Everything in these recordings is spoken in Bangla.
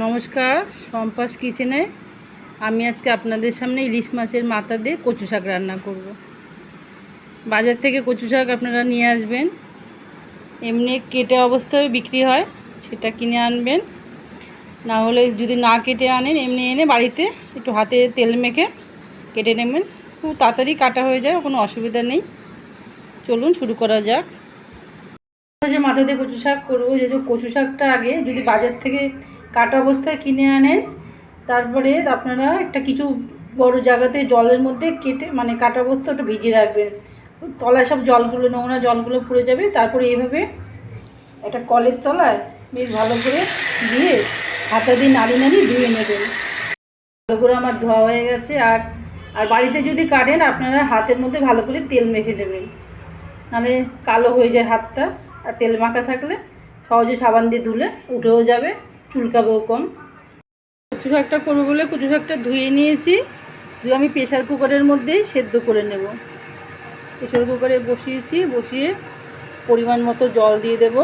নমস্কার সম্পাস কিচেনে। আমি আজকে আপনাদের সামনে ইলিশ মাছের মাথা দিয়ে কচু শাক রান্না করব। বাজার থেকে কচু শাক আপনারা নিয়ে আসবেন। এমনি কেটে অবস্থায় বিক্রি হয়, সেটা কিনে আনবেন। না হলে যদি না কেটে আনেন, এমনি এনে বাড়িতে একটু হাতে তেল মেখে কেটে নেবেন। খুব তাড়াতাড়ি কাটা হয়ে যায়, কোনো অসুবিধা নেই। চলুন শুরু করা যাক। যে মাথা দিয়ে কচু শাক করব। যে কচু শাকটা আগে যদি বাজার থেকে কাটা অবস্থায় কিনে আনেন। তারপরে আপনারা একটা কিছু বড় জায়গাতে জলের মধ্যে কেটে মানে কাটা অবস্থা ওটা ভিজিয়ে রাখবেন। তলায় সব জলগুলো, নোংরা জলগুলো পড়ে যাবে। তারপরে এইভাবে একটা কলের তলায় বেশ ভালো করে দিয়ে হাতা দিয়ে নাড়ি নাড়ি ধুয়ে নেবেন। ভালো করে আমার ধোয়া হয়ে গেছে। আর আর বাড়িতে যদি কাটেন, আপনারা হাতের মধ্যে ভালো করে তেল মেখে নেবেন। নাহলে কালো হয়ে যায় হাতটা। আর তেল মাখা থাকলে সহজে সাবান দিয়ে ধুলে উঠেও যাবে। চুলকাবেও কম। কচু শাকটা করব বলে কচু শাকটা ধুয়ে নিয়েছি। ধুয়ে আমি প্রেশার কুকারের মধ্যেই সেদ্ধ করে নেব। প্রেশার কুকারে বসিয়েছি, বসিয়ে পরিমাণ মতো জল দিয়ে দেব।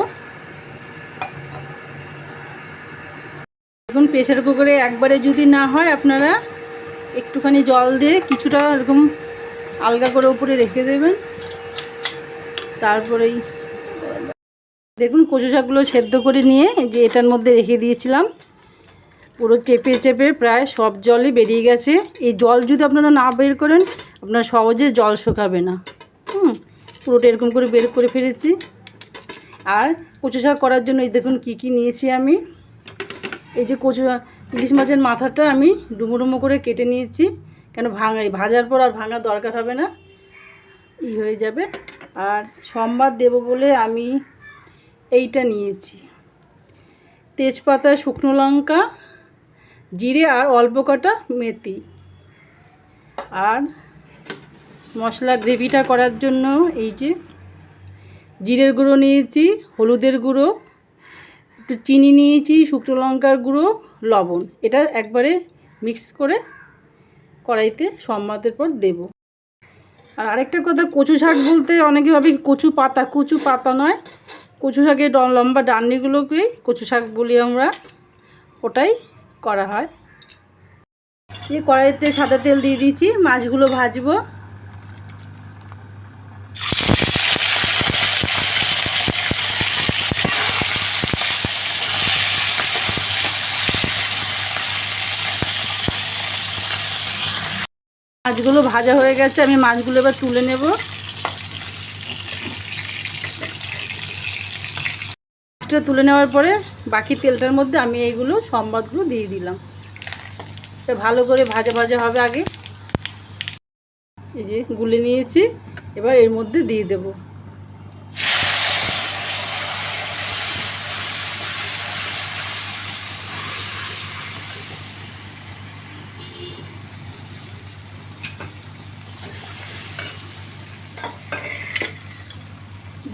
এখন প্রেশার কুকারে একবারে যদি না হয় আপনারা একটুখানি জল দিয়ে কিছুটা এরকম আলগা করে উপরে রেখে দেবেন। তারপরেই দেখুন কচু শাকগুলো সেদ্ধ করে নিয়ে যে এটার মধ্যে রেখে দিয়েছিলাম। পুরো চেপে চেপে প্রায় সব জলই বেরিয়ে গেছে। এই জল যদি আপনারা না বের করেন, আপনার সহজে জল শুকাবে না। হুম, পুরোটা এরকম করে বের করে ফেলেছি। আর কচু শাক করার জন্য এই দেখুন কি কি নিয়েছি আমি। এই যে কচু, ইলিশ মাছের মাথাটা আমি ডুমো ডুমো করে কেটে নিয়েছি। কেন ভাঙাই ভাজার পর আর ভাঙার দরকার হবে না। ই হয়ে যাবে। আর সম্বাদ দেব বলে আমি এইটা নিয়েছি। তেজপাতা, শুকনো লঙ্কা, জিরে আর অল্প কটা মেথি। আর মশলা গ্রেভিটা করার জন্য এই যে জিরের গুঁড়ো নিয়েছি, হলুদের গুঁড়ো, একটু চিনি নিয়েছি, শুকনো লঙ্কার গুঁড়ো, লবণ। এটা একবারে মিক্স করে কড়াইতে সম্বাদের পর দেবো। আর আরেকটা কথা, কচু শাক বলতে অনেকে ভাবে কচু পাতা কচু পাতা নয়। কচু শাকের লম্বা ডান্ডিগুলোকেই কচু শাক বলি আমরা, ওটাই করা হয়। এই কড়াইতে সাদা তেল দিয়ে দিয়েছি, মাছগুলো ভাজবো। মাছগুলো ভাজা হয়ে গেছে, আমি মাছগুলো এবার তুলে নেব। মাছটা তুলে নেওয়ার পরে বাকি তেলটার মধ্যে আমি এইগুলো সম্বাদগুলো দিয়ে দিলাম। এটা ভালো করে ভাজা ভাজা হবে আগে। এই যে গুলে নিয়েছি, এবার এর মধ্যে দিয়ে দেব।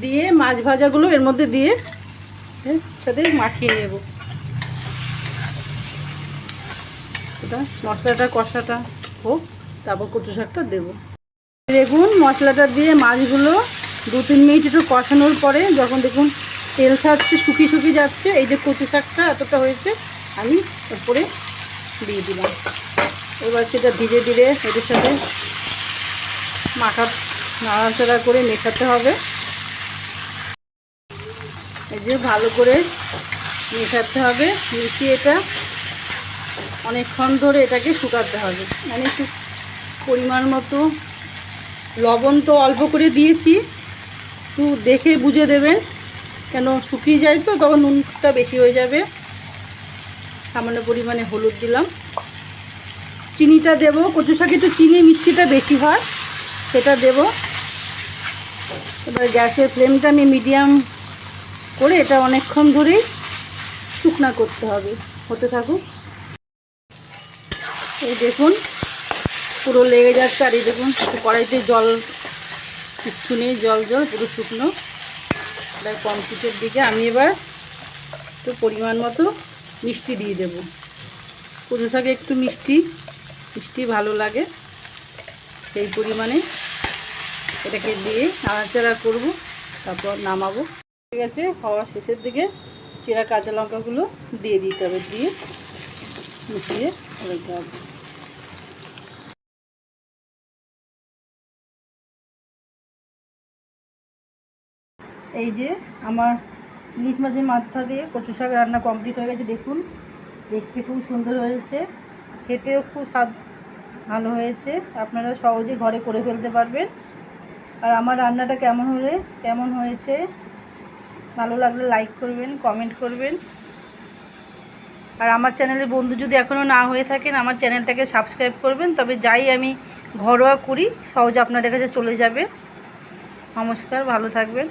দিয়ে মাছ ভাজাগুলো এর মধ্যে দিয়ে সাথে মাখিয়ে নেব। এটা মশলাটা, কষাটা হোক, তারপর কচু শাকটা দেবো। দেখুন, মশলাটা দিয়ে মাছগুলো দু তিন মিনিট একটু কষানোর পরে যখন দেখুন তেল ছাড়ছে, শুকিয়ে শুকিয়ে যাচ্ছে, এই যে কচু শাকটা এতটা হয়েছে, আমি উপরে দিয়ে দিলাম। এবার সেটা ধীরে ধীরে এদের সাথে মাখা, নাড়াচাড়া করে মেশাতে হবে। যে ভালো করে মেশাতে হবে, মিশিয়ে এটা অনেকক্ষণ ধরে এটাকে শুকাতে হবে। মানে একটু পরিমাণ মতো লবণ তো অল্প করে দিয়েছি, একটু দেখে বুঝে দেবেন। কেন শুকিয়ে যায় তো, তখন নুনটা বেশি হয়ে যাবে। সামান্য পরিমাণে হলুদ দিলাম। চিনিটা দেবো, কচু শাকে একটু চিনি, মিষ্টিটা বেশি হয়, সেটা দেব। এবার গ্যাসের ফ্লেমটা আমি মিডিয়াম করে এটা অনেকক্ষণ ধরেই শুকনা করতে হবে। হতে থাকুক। এই দেখুন, পুরো লেগে যাচ্ছে। আর এই দেখুন কড়াইতে জল, কিচ্ছু নেই, জল জল, পুরো শুকনো। এবার কমপ্লিটের দিকে আমি এবার একটু পরিমাণ মতো মিষ্টি দিয়ে দেবো। পুজো শাকে একটু মিষ্টি মিষ্টি ভালো লাগে। সেই পরিমাণে এটাকে দিয়ে নাড়াচাড়া করব, তারপর নামাবো। ঠিক আছে, খাওয়া শেষের দিকে চেরা কাঁচা লঙ্কাগুলো দিয়ে দিতে হবে, দিয়ে মিশিয়ে রেখে হবে। এই যে আমার ইলিশ মাছের মাথা দিয়ে কচু শাক রান্না কমপ্লিট হয়ে গেছে, দেখুন, দেখতে খুব সুন্দর হয়েছে, খেতেও খুব স্বাদ ভালো হয়েছে, আপনারা সহজে ঘরে করে ফেলতে পারবেন। আর আমার রান্নাটা কেমন হলে, কেমন হয়েছে ভালো লাগলে লাইক করবেন কমেন্ট করবেন। আর আমার চ্যানেলের বন্ধু যদি এখনও না হয়ে থাকেন, আমার চ্যানেলটাকে সাবস্ক্রাইব করবেন। তবে যাই আমি ঘরোয়া করি, সহজে আপনাদের কাছে চলে যাবে। নমস্কার, ভালো থাকবেন।